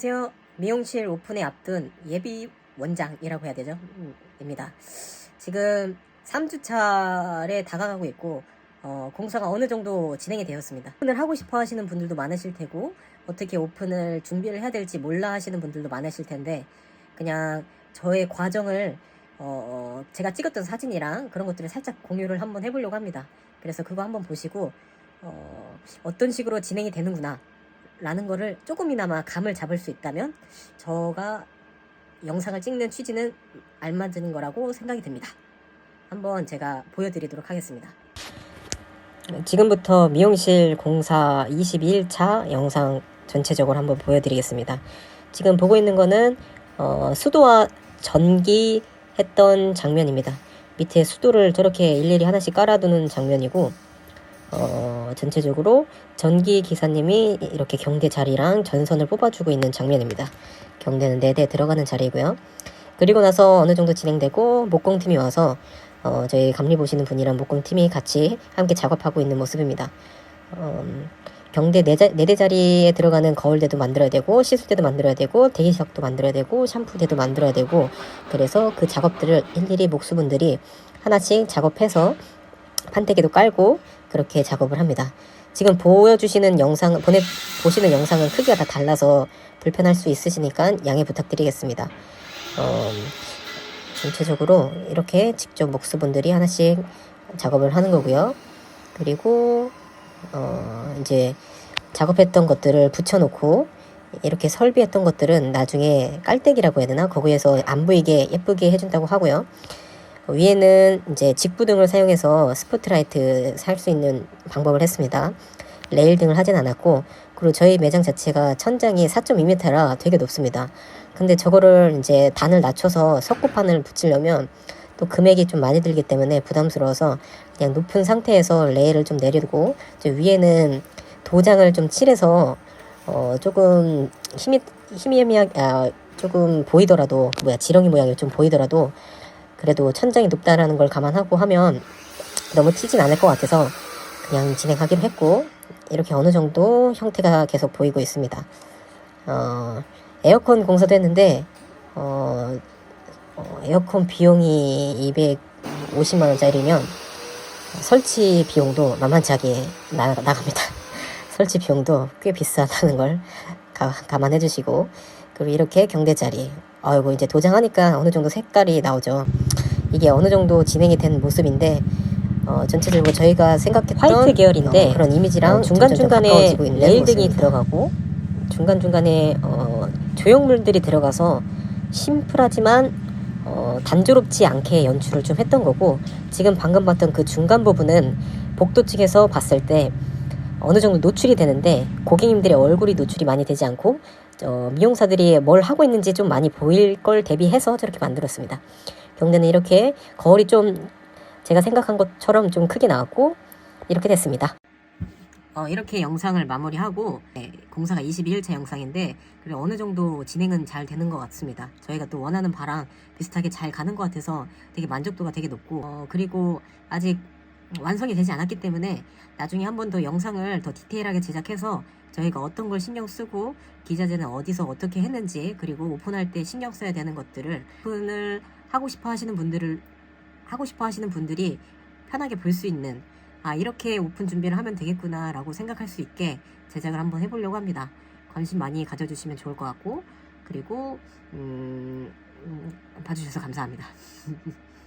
안녕하세요. 미용실 오픈에 앞둔 예비 원장이라고 해야 되죠? 음, 입니다. 지금 3주차에 다가가고 있고, 어, 공사가 어느 정도 진행이 되었습니다. 오픈을 하고 싶어 하시는 분들도 많으실 테고, 어떻게 오픈을 준비를 해야 될지 몰라 하시는 분들도 많으실 텐데, 그냥 저의 과정을, 어, 제가 찍었던 사진이랑 그런 것들을 살짝 공유를 한번 해보려고 합니다. 그래서 그거 한번 보시고, 어, 어떤 식으로 진행이 되는구나. 라는 거를 조금이나마 감을 잡을 수 있다면 저가 영상을 찍는 취지는 알맞은 거라고 생각이 듭니다. 한번 제가 보여드리도록 하겠습니다. 지금부터 미용실 공사 22일차 영상 전체적으로 한번 보여드리겠습니다. 지금 보고 있는 거는 어, 수도와 전기 했던 장면입니다. 밑에 수도를 저렇게 일일이 하나씩 깔아두는 장면이고 어, 전체적으로 전기 기사님이 이렇게 경대 자리랑 전선을 뽑아주고 있는 장면입니다. 경대는 4대 들어가는 자리고요. 그리고 나서 어느 정도 진행되고 목공팀이 와서 어, 저희 감리 보시는 분이랑 목공팀이 같이 함께 작업하고 있는 모습입니다. 음, 경대 4대, 4대 자리에 들어가는 거울대도 만들어야 되고 시술대도 만들어야 되고 대기석도 만들어야 되고 샴푸대도 만들어야 되고 그래서 그 작업들을 일일이 목수분들이 하나씩 작업해서 판때기도 깔고 그렇게 작업을 합니다. 지금 보여주시는 영상, 보내, 보시는 영상은 크기가 다 달라서 불편할 수 있으시니까 양해 부탁드리겠습니다. 어, 전체적으로 이렇게 직접 목수분들이 하나씩 작업을 하는 거고요. 그리고, 어, 이제 작업했던 것들을 붙여놓고 이렇게 설비했던 것들은 나중에 깔때기라고 해야 되나? 거기에서 안 보이게 예쁘게 해준다고 하고요. 위에는 이제 직부 등을 사용해서 스포트라이트 살 수 있는 방법을 했습니다. 레일 등을 하진 않았고, 그리고 저희 매장 자체가 천장이 4.2m라 되게 높습니다. 근데 저거를 이제 단을 낮춰서 석고판을 붙이려면 또 금액이 좀 많이 들기 때문에 부담스러워서 그냥 높은 상태에서 레일을 좀 내리고, 저 위에는 도장을 좀 칠해서 어 조금 힘이 희미하게 아, 조금 보이더라도 뭐야 지렁이 모양이 좀 보이더라도 그래도 천장이 높다라는 걸 감안하고 하면 너무 튀진 않을 것 같아서 그냥 진행하기로 했고 이렇게 어느 정도 형태가 계속 보이고 있습니다. 어, 에어컨 공사도 했는데 어, 어, 에어컨 비용이 250만 원짜리면 설치 비용도 만만치하게 나, 나갑니다. 설치 비용도 꽤 비싸다는 걸 가, 감안해 주시고 그리고 이렇게 경대 자리 아이고 이제 도장하니까 어느 정도 색깔이 나오죠. 이게 어느 정도 진행이 된 모습인데 어, 전체적으로 저희가 생각했던 화이트 계열인데 어, 그런 이미지랑 중간 중간에 레일 등이 들어가고 중간 중간에 어, 조형물들이 들어가서 심플하지만 어, 단조롭지 않게 연출을 좀 했던 거고 지금 방금 봤던 그 중간 부분은 복도 측에서 봤을 때 어느 정도 노출이 되는데 고객님들의 얼굴이 노출이 많이 되지 않고 어, 미용사들이 뭘 하고 있는지 좀 많이 보일 걸 대비해서 저렇게 만들었습니다. 경대는 이렇게 거울이 좀 제가 생각한 것처럼 좀 크게 나왔고 이렇게 됐습니다. 어, 이렇게 영상을 마무리하고 네, 공사가 22일차 영상인데 그래 어느 정도 진행은 잘 되는 것 같습니다. 저희가 또 원하는 바랑 비슷하게 잘 가는 것 같아서 되게 만족도가 되게 높고 어, 그리고 아직 완성이 되지 않았기 때문에 나중에 한 번 더 영상을 더 디테일하게 제작해서 저희가 어떤 걸 신경 쓰고 기자재는 어디서 어떻게 했는지 그리고 오픈할 때 신경 써야 되는 것들을 오픈을 하고 싶어 하시는 분들을 하고 싶어 하시는 분들이 편하게 볼 수 있는 아 이렇게 오픈 준비를 하면 되겠구나 라고 생각할 수 있게 제작을 한번 해보려고 합니다. 관심 많이 가져주시면 좋을 것 같고 그리고 음, 음, 봐주셔서 감사합니다.